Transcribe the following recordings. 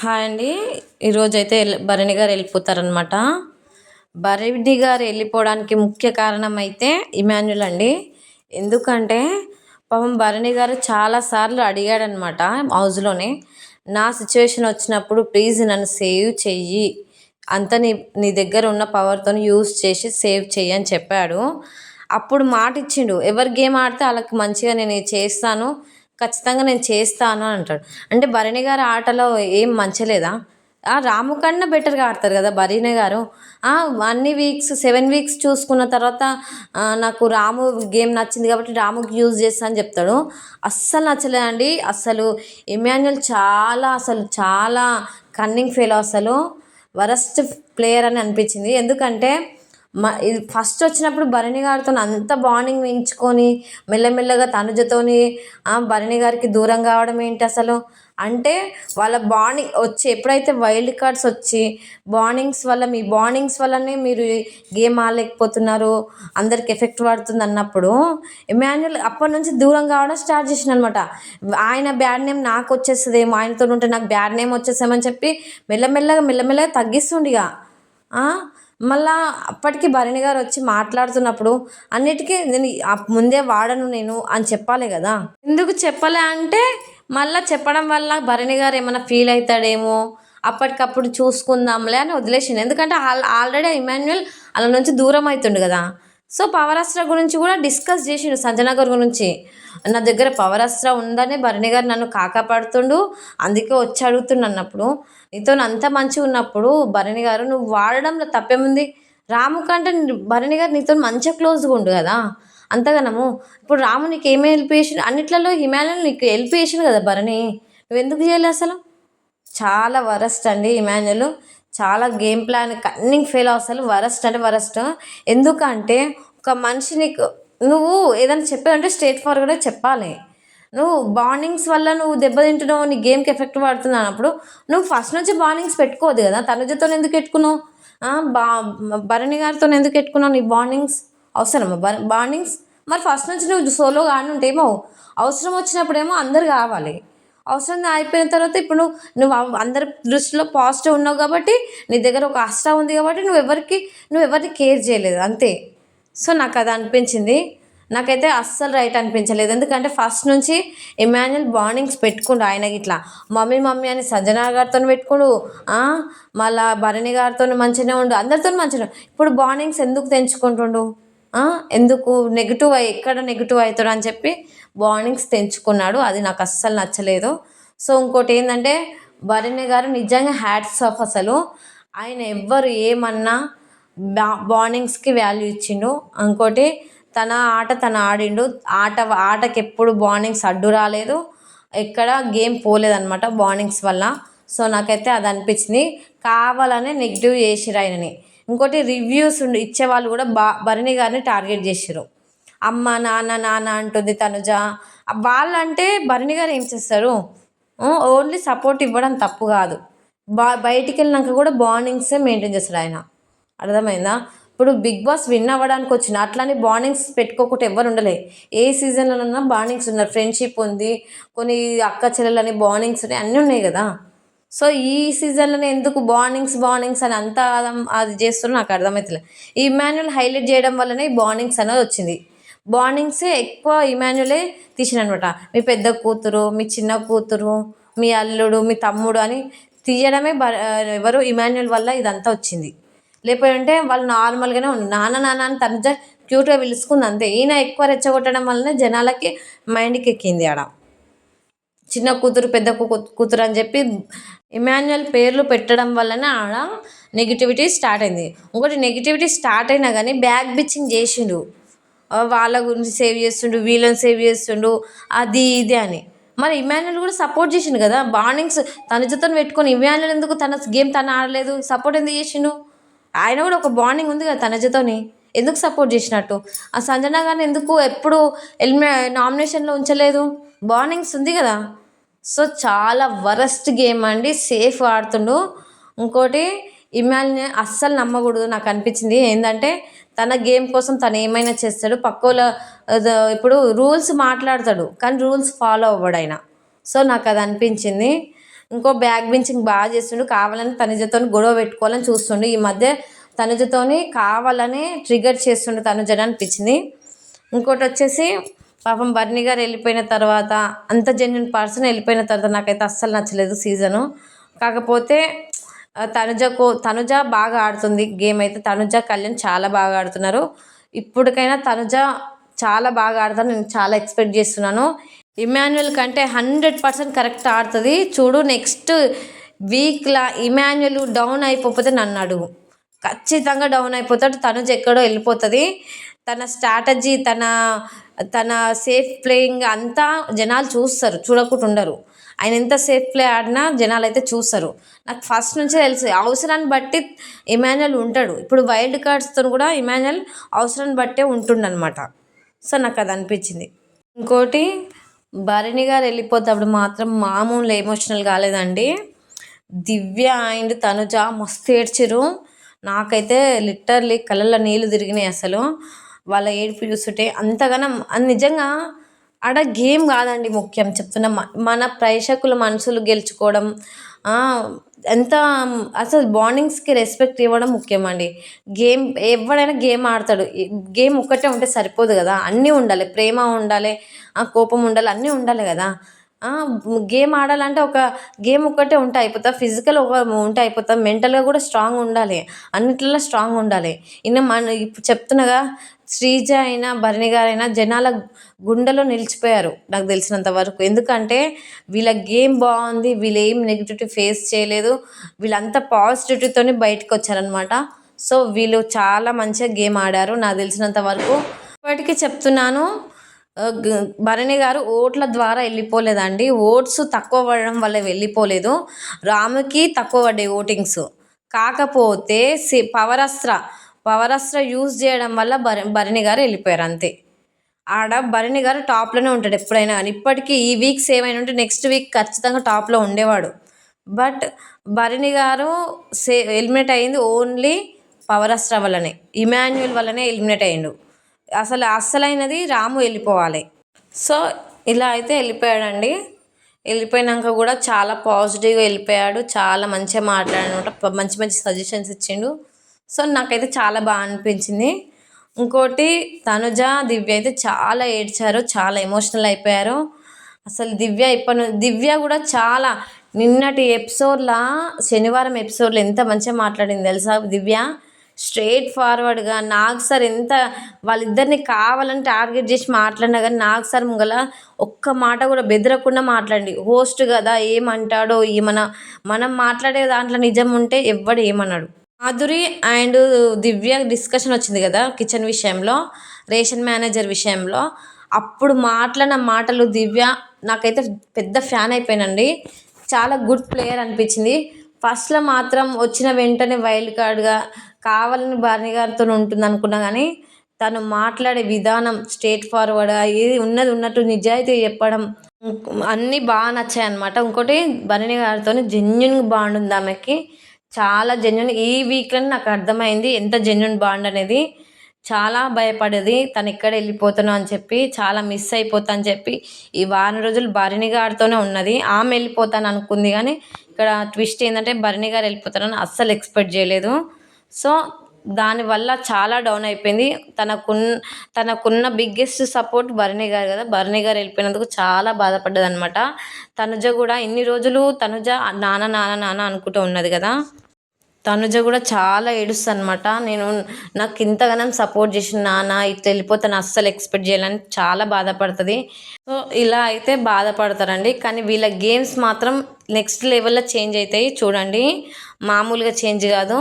Hi అండి. ఈరోజు అయితే భరణి గారు వెళ్ళిపోతారనమాట భరణి గారు వెళ్ళిపోవడానికి ముఖ్య కారణం అయితే ఇమాన్యుల్ అండి. ఎందుకంటే పాపం భరణి గారు చాలాసార్లు అడిగాడనమాట హౌస్లోనే నా సిచ్యువేషన్ వచ్చినప్పుడు ప్లీజ్ నన్ను సేవ్ చెయ్యి. అంత నీ నీ దగ్గర ఉన్న పవర్తో యూస్ చేసి సేవ్ చెయ్యి అని చెప్పాడు. అప్పుడు మాట ఇచ్చిండు ఎవరు గేమ్ ఆడితే వాళ్ళకి మంచిగా నేను చేస్తాను. ఖచ్చితంగా నేను చేస్తాను అని అంటాడు. అంటే భరణి గారి ఆటలో ఏం మంచలేదా? రాము కన్నా బెటర్గా ఆడతారు కదా భరణి గారు. అన్ని వీక్స్ సెవెన్ వీక్స్ చూసుకున్న తర్వాత నాకు రాము గేమ్ నచ్చింది కాబట్టి రాముకి యూజ్ చేస్తా అని చెప్తాడు. అస్సలు నచ్చలేదండి అసలు ఇమాన్యుల్ చాలా అసలు చాలా కన్నింగ్ ఫెయిల్ అసలు. వరస్ట్ ప్లేయర్ అని అనిపించింది. ఎందుకంటే మ ఇది ఫస్ట్ వచ్చినప్పుడు భరణి గారితో అంత బాండింగ్ పెంచుకొని మెల్లమెల్లగా తనుజతోని భరణి గారికి దూరం కావడం ఏంటి అసలు? అంటే వాళ్ళ బాండింగ్ వచ్చి ఎప్పుడైతే వైల్డ్ కార్డ్స్ వచ్చి బాండింగ్స్ వల్ల మీ బాండింగ్స్ వల్లనే మీరు గేమ్ ఆడలేకపోతున్నారు అందరికి ఎఫెక్ట్ పడుతుంది అన్నప్పుడు ఇమాన్యుల్ అప్పటి నుంచి దూరం కావడం స్టార్ట్ చేసిన అనమాట ఆయన బ్యాడ్ నేమ్ నాకు వచ్చేస్తుందేమో ఆయనతో ఉంటే నాకు బ్యాడ్ నేమ్ వచ్చేసామని చెప్పి మెల్లమెల్లగా మెల్లమెల్లగా తగ్గిస్తుండిగా మళ్ళా అప్పటికి భరణి గారు వచ్చి మాట్లాడుతున్నప్పుడు అన్నిటికీ నేను ముందే వాడను నేను అని చెప్పాలి కదా. ఎందుకు చెప్పలే అంటే మళ్ళీ చెప్పడం వల్ల భరణి గారు ఏమైనా ఫీల్ అవుతాడేమో అప్పటికప్పుడు చూసుకుందాంలే అని వదిలేసిండు. ఎందుకంటే ఆల్ ఆల్రెడీ ఇమాన్యుయల్ అలా నుంచి దూరం అవుతుండు కదా. సో పవరాస్త్ర గురించి కూడా డిస్కస్ చేసిండు. సంజన గారి గురించి. నా దగ్గర పవరాస్త్ర ఉందని భరణి గారు నన్ను కాకాపడుతుండు. అందుకే వచ్చి అడుగుతుండు అన్నప్పుడు. నీతో అంత మంచిగా ఉన్నప్పుడు భరణి గారు నువ్వు వాడడంలో తప్పేముంది? రాము కంటే భరణి గారు నీతో మంచిగా క్లోజ్గా ఉండు కదా. అంతగనము. ఇప్పుడు రాము నీకు ఏమేమి హెల్ప్ చేసిండు? అన్నిట్లలో హిమాలయన్ నీకు హెల్ప్ చేసిండు కదా భరణి. నువ్వు ఎందుకు చేయాలి అసలు? చాలా వరస్ట్ అండి ఇమాన్యుల్ చాలా గేమ్ ప్లాన్ కన్నింగ్ ఫెయిల్ అసలు. వరస్ట్ అంటే వరస్ట్. ఎందుకంటే ఒక మనిషి నీకు నువ్వు ఏదైనా చెప్పావంటే స్ట్రేట్ ఫార్వర్డ్గా చెప్పాలి. నువ్వు బాండింగ్స్ వల్ల నువ్వు దెబ్బతింటున్నావు నీ గేమ్కి ఎఫెక్ట్ పడుతుంది అన్నప్పుడు నువ్వు ఫస్ట్ నుంచి బాండింగ్స్ పెట్టుకోవద్దు కదా. తనుజతో ఎందుకు పెట్టుకున్నావు? బా భరణి గారితో ఎందుకు పెట్టుకున్నావు నీ బాండింగ్స్? అవసరమా? బా- బాండింగ్స్? మరి ఫస్ట్ నుంచి నువ్వు సోలో కానీ ఉంటే ఏమో అవసరం వచ్చినప్పుడేమో అందరు కావాలి. అవసరం అయిపోయిన తర్వాత ఇప్పుడు నువ్వు అందరి దృష్టిలో పాజిటివ్ ఉన్నావు కాబట్టి నీ దగ్గర ఒక అస్త్రా ఉంది కాబట్టి నువ్వు ఎవరికి నువ్వు ఎవరిని కేర్ చేయలేదు అంతే. సో నాకు అది అనిపించింది. నాకైతే అస్సలు రైట్ అనిపించలేదు. ఎందుకంటే ఫస్ట్ నుంచి ఇమాన్యుల్ బాండింగ్స్ పెట్టుకుండు ఆయన ఇట్లా మమ్మీ మమ్మీ అని సంజన గారితో పెట్టుకుండు. మళ్ళా భరణి గారితో మంచిగానే ఉండు. అందరితో మంచిగా ఇప్పుడు బాండింగ్స్ ఎందుకు తెంచుకుంటుండు? ఎందుకు? నెగిటివ్ ఎక్కడ నెగిటివ్ అవుతాడు? అని చెప్పి బార్నింగ్స్ తెంచుకున్నాడు. అది నాకు అస్సలు నచ్చలేదు. సో ఇంకోటి ఏంటంటే భరణి గారు నిజంగా హ్యాట్స్ ఆఫ్ అసలు. ఆయన ఎవ్వరు ఏమన్నా బా బాండింగ్స్కి వాల్యూ ఇచ్చిండు. ఇంకోటి తన ఆట తన ఆడిండు. ఆట ఆటకి ఎప్పుడు బాండింగ్స్ అడ్డు రాలేదు. ఎక్కడ గేమ్ పోలేదన్నమాట బాండింగ్స్ వల్ల. సో నాకైతే అది అనిపించింది. కావాలనే నెగిటివ్ చేసిరు ఆయనని. ఇంకోటి రివ్యూస్ ఉండి ఇచ్చేవాళ్ళు కూడా బా భరణి గారిని టార్గెట్ చేసిరు అమ్మ నాన్న నాన్న అంటుంది తనుజ. వాళ్ళంటే భరణి గారు ఏం చేస్తారు? ఓన్లీ సపోర్ట్ ఇవ్వడం తప్పు కాదు. బా బయటికి వెళ్ళినాక కూడా బాండింగ్సే మెయింటైన్ చేస్తాడు ఆయన. అర్థమైందా? ఇప్పుడు బిగ్ బాస్ విన్ అవ్వడానికి వచ్చిన అట్లానే బాండింగ్స్ పెట్టుకోకుండా ఎవరు ఉండలే. ఏ సీజన్లోనన్నా బాండింగ్స్ ఉన్నారు. ఫ్రెండ్షిప్ ఉంది కొన్ని అక్క చెల్లెలని బాండింగ్స్ ఉన్నాయి అన్నీ ఉన్నాయి కదా. సో ఈ సీజన్లోనే ఎందుకు బాండింగ్స్ బాండింగ్స్ అని అంత అది చేస్తున్నా నాకు అర్థమవుతలే ఈ మాన్యువల్ హైలైట్ చేయడం వల్లనే ఈ బాండింగ్స్ అనేది వచ్చింది. బాండింగ్సే ఎక్కువ ఇమాన్యులే తీసిననమాట. మీ పెద్ద కూతురు మీ చిన్న కూతురు మీ అల్లుడు మీ తమ్ముడు అని తీయడమే ఎవరు ఇమాన్యుల్ వల్ల ఇదంతా వచ్చింది. లేకపోతే వాళ్ళు నార్మల్గానే ఉంది నాన్న నాన్న అని తన క్యూట్గా పిలుచుకుంది అంతే. ఈయన ఎక్కువ రెచ్చగొట్టడం వల్లనే జనాలకి మైండ్కి ఎక్కింది ఆడ. చిన్న కూతురు పెద్ద కూతురు అని చెప్పి ఇమాన్యుయల్ పేర్లు పెట్టడం వల్లనే ఆడ నెగిటివిటీ స్టార్ట్ అయింది. ఇంకోటి నెగిటివిటీ స్టార్ట్ అయినా కానీ బ్యాక్ బిచ్చింగ్ చేసిండు. వాళ్ళ గురించి సేవ్ చేస్తుండు వీళ్ళని సేవ్ చేస్తుండు అది ఇది అని. మరి ఇమాన్యుల్ కూడా సపోర్ట్ చేసిండు కదా? బాండింగ్స్ తన జతను పెట్టుకొని ఇమాన్యుల్ ఎందుకు తన గేమ్ తను ఆడలేదు? సపోర్ట్ ఎందుకు చేసిండు? ఆయన కూడా ఒక బాండింగ్ ఉంది కదా తన జతోని ఎందుకు సపోర్ట్ చేసినట్టు? ఆ సంజన గారిని ఎందుకు ఎప్పుడు ఎలిమి నామినేషన్లో ఉంచలేదు? బాండింగ్స్ ఉంది కదా? సో చాలా వరస్ట్ గేమ్ అండి. సేఫ్ ఆడుతుండు. ఇంకోటి ఇమాల్ని అస్సలు నమ్మకూడదు నాకు అనిపించింది. ఏంటంటే తన గేమ్ కోసం తను ఏమైనా చేస్తాడు పక్కోల ఇప్పుడు రూల్స్ మాట్లాడతాడు కానీ రూల్స్ ఫాలో అవ్వడు ఆయన. సో నాకు అది అనిపించింది. ఇంకో బ్యాక్ బెంచింగ్ బాగా చేస్తుండు. కావాలని తనుజతో గొడవ పెట్టుకోవాలని చూస్తుండు. ఈ మధ్య తనుజతోని కావాలని ట్రిగర్ చేస్తుండు తనుజని అనిపించింది. ఇంకోటి వచ్చేసి పాపం బర్నీ గారు వెళ్ళిపోయిన తర్వాత అంత జెన్యున్ పర్సన్ వెళ్ళిపోయిన తర్వాత నాకైతే అస్సలు నచ్చలేదు సీజను కాకపోతే తనుజకు తనుజ బాగా ఆడుతుంది గేమ్ అయితే. తనుజ కళ్యాణ్ చాలా బాగా ఆడుతున్నారు. ఇప్పటికైనా తనుజ చాలా బాగా ఆడతాను నేను చాలా ఎక్స్పెక్ట్ చేస్తున్నాను. ఇమాన్యుయల్ కంటే హండ్రెడ్ పర్సెంట్ కరెక్ట్ ఆడుతుంది. చూడు నెక్స్ట్ వీక్లా ఇమాన్యుయల్ డౌన్ అయిపోతే నన్ను అడుగు. ఖచ్చితంగా డౌన్ అయిపోతాడు. తనుజ ఎక్కడో వెళ్ళిపోతుంది. తన స్ట్రాటజీ తన తన సేఫ్ ప్లేయింగ్ అంతా జనాలు చూస్తారు. చూడకుండా ఉండరు. ఆయన ఎంత సేఫ్ ప్లే ఆడినా జనాలు అయితే చూస్తారు. నాకు ఫస్ట్ నుంచే తెలుసు అవసరాన్ని బట్టి ఇమాన్యుల్ ఉంటాడు. ఇప్పుడు వైల్డ్ కార్డ్స్తో కూడా ఇమాన్యుల్ అవసరాన్ని బట్టే ఉంటుండనమాట సో నాకు అది అనిపించింది. ఇంకోటి భరణి గారు వెళ్ళిపోతప్పుడు మాత్రం మామూలు ఎమోషనల్ కాలేదండి. దివ్య అండ్ తనుజ మస్తు ఏడ్చిరు నాకైతే లిటర్లీ కళ్ళల్లో నీళ్ళు తిరిగినాయి అసలు. వాళ్ళ ఏడుపు చూస్తుంటే అంతగానం నిజంగా ఆడ గేమ్ కాదండి ముఖ్యం చెప్తున్నా మన ప్రేక్షకుల మనసులు గెలుచుకోవడం ఎంత అసలు బాండింగ్స్కి రెస్పెక్ట్ ఇవ్వడం ముఖ్యం అండి గేమ్ ఎవడైనా గేమ్ ఆడతాడు. గేమ్ ఒక్కటే ఉంటే సరిపోదు కదా. అన్నీ ఉండాలి. ప్రేమ ఉండాలి ఆ, కోపం ఉండాలి అన్నీ ఉండాలి కదా. గేమ్ ఆడాలంటే ఒక గేమ్ ఒక్కటే ఉంటే అయిపోతా ఫిజికల్ ఒక ఉంటే అయిపోతా మెంటల్గా కూడా స్ట్రాంగ్ ఉండాలి అన్నిట్లలో స్ట్రాంగ్ ఉండాలి. ఇన్న మన ఇప్పుడు చెప్తున్నాగా శ్రీజ అయినా భరణి గారైనా జనాల గుండెలో నిలిచిపోయారు నాకు తెలిసినంత వరకు. ఎందుకంటే వీళ్ళ గేమ్ బాగుంది వీళ్ళు ఏం నెగిటివిటీ ఫేస్ చేయలేదు వీళ్ళంతా పాజిటివిటీతోనే బయటకు వచ్చారనమాట సో వీళ్ళు చాలా మంచిగా గేమ్ ఆడారు నాకు తెలిసినంత వరకు. ఇప్పటికీ చెప్తున్నాను భరణి గారు ఓట్ల ద్వారా వెళ్ళిపోలేదండి. ఓట్స్ తక్కువ పడడం వల్ల వెళ్ళిపోలేదు. రాముకి తక్కువ పడ్డాయి ఓటింగ్స్. కాకపోతే సి పవరస్త్ర పవరస్త్ర యూజ్ చేయడం వల్ల భర భరణి గారు వెళ్ళిపోయారు అంతే. ఆడ భరణి గారు టాప్లోనే ఉంటాడు ఎప్పుడైనా కానీ. ఇప్పటికీ ఈ వీక్స్ ఏమైనా ఉంటే నెక్స్ట్ వీక్ ఖచ్చితంగా టాప్లో ఉండేవాడు. But Bharani garu say eliminate అయింది ఓన్లీ పవరస్త్ర వల్లనే ఇమాన్యుయల్ వల్లనే ఎలిమినేట్ అయ్యిండు. అసలు అస్సలైనది రాము వెళ్ళిపోవాలి. సో ఇలా అయితే వెళ్ళిపోయాడండి. వెళ్ళిపోయినాక కూడా చాలా పాజిటివ్గా వెళ్ళిపోయాడు. చాలా మంచిగా మాట్లాడనమాట. మంచి మంచి సజెషన్స్ ఇచ్చిండు. సో నాకైతే చాలా బాగా అనిపించింది. ఇంకోటి తనుజ దివ్య అయితే చాలా ఏడ్చారు. చాలా ఎమోషనల్ అయిపోయారు. అసలు దివ్య ఇప్పటి దివ్య కూడా చాలా నిన్నటి ఎపిసోడ్లా శనివారం ఎపిసోడ్లో ఎంత మంచిగా మాట్లాడింది తెలుసా దివ్య? స్ట్రైట్ ఫార్వర్డ్గా నాగ్ సార్ ఎంత వాళ్ళిద్దరిని కావాలని టార్గెట్ చేసి మాట్లాడినా కానీ నాగ్ సార్ ముంగల ఒక్క మాట కూడా బెదరకుండా మాట్లాడండి. హోస్ట్ కదా ఏమంటాడో ఏమన్నా మనం మాట్లాడే దాంట్లో నిజం ఉంటే ఎవ్వడు ఏమన్నాడు మాధురి అండ్ దివ్య డిస్కషన్ వచ్చింది కదా కిచెన్ విషయంలో రేషన్ మేనేజర్ విషయంలో. అప్పుడు మాట్లాడిన మాటలు దివ్య నాకైతే పెద్ద ఫ్యాన్ అయిపోయానండి. చాలా గుడ్ ప్లేయర్ అనిపించింది. ఫస్ట్లో మాత్రం వచ్చిన వెంటనే వైల్డ్ కార్డ్గా కావాలని భరణి గారితో ఉంటుంది అనుకున్నా కానీ తను మాట్లాడే విధానం స్ట్రేట్ ఫార్వర్డ్ ఏది ఉన్నది ఉన్నట్టు నిజాయితీ చెప్పడం అన్నీ బాగా నచ్చాయి అనమాట ఇంకోటి భరణి గారితో జెన్యున్ బాండ్ ఉంది ఆమెకి. చాలా జెన్యున్ ఈ వీక్లో నాకు అర్థమైంది ఎంత జెన్యున్ బాండ్ అనేది. చాలా భయపడేది తను ఎక్కడ వెళ్ళిపోతాను అని చెప్పి చాలా మిస్ అయిపోతా అని చెప్పి ఈ వారం రోజులు భరణి గారితోనే ఉన్నది. ఆమె వెళ్ళిపోతాను అనుకుంది కానీ ఇక్కడ ట్విస్ట్ ఏంటంటే భరణి గారు వెళ్ళిపోతారని అస్సలు ఎక్స్పెక్ట్ చేయలేదు. సో దానివల్ల చాలా డౌన్ అయిపోయింది. తనకున్న తనకున్న బిగ్గెస్ట్ సపోర్ట్ భరణి గారు కదా. భరణి గారు వెళ్ళిపోయినందుకు చాలా బాధపడ్డదనమాట తనుజ కూడా ఇన్ని రోజులు తనుజ నాన్న నాన్న నాన్న అనుకుంటూ ఉన్నది కదా. తనుజ కూడా చాలా ఏడుస్తుంది అనమాట నేను నాకు ఇంతగానం సపోర్ట్ చేసిన నాన్న ఇట్లా వెళ్ళిపోతాను అస్సలు ఎక్స్పెక్ట్ చేయాలని చాలా బాధపడుతుంది. సో ఇలా అయితే బాధపడతారండి. కానీ వీళ్ళ గేమ్స్ మాత్రం నెక్స్ట్ లెవెల్లో చేంజ్ అవుతాయి. చూడండి. మామూలుగా చేంజ్ కాదు.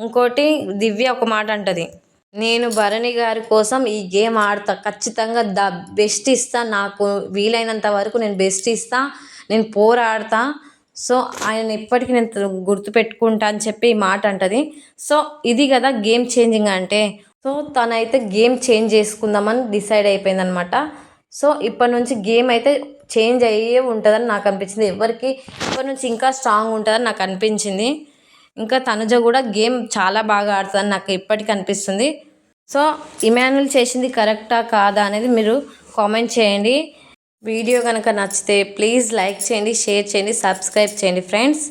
ఇంకోటి దివ్య ఒక మాట అంటది. నేను భరణి గారి కోసం ఈ గేమ్ ఆడతా. ఖచ్చితంగా ద బెస్ట్ ఇస్తా. నాకు వీలైనంత వరకు నేను బెస్ట్ ఇస్తా. నేను పోరాడతా. సో ఆయన ఎప్పటికీ నేను గుర్తుపెట్టుకుంటా అని చెప్పి ఈ మాట అంటది. సో ఇది కదా గేమ్ చేంజింగ్ అంటే. సో తనైతే గేమ్ చేంజ్ చేసుకుందామని డిసైడ్ అయిపోయిందనమాట. సో ఇప్పటి నుంచి గేమ్ అయితే చేంజ్ అయ్యే ఉంటుందని నాకు అనిపించింది. ఎవరికి ఇప్పటి నుంచి ఇంకా స్ట్రాంగ్ ఉంటుందని నాకు అనిపించింది. ఇంకా తనుజ కూడా గేమ్ చాలా బాగా ఆడుతుందని నాకు ఇప్పటికీ అనిపిస్తుంది. సో ఇమాన్యుల్ చేసింది కరెక్టా కాదా అనేది మీరు కామెంట్ చేయండి. వీడియో కనుక నచ్చితే ప్లీజ్ లైక్ చేయండి షేర్ చేయండి సబ్స్క్రైబ్ చేయండి ఫ్రెండ్స్.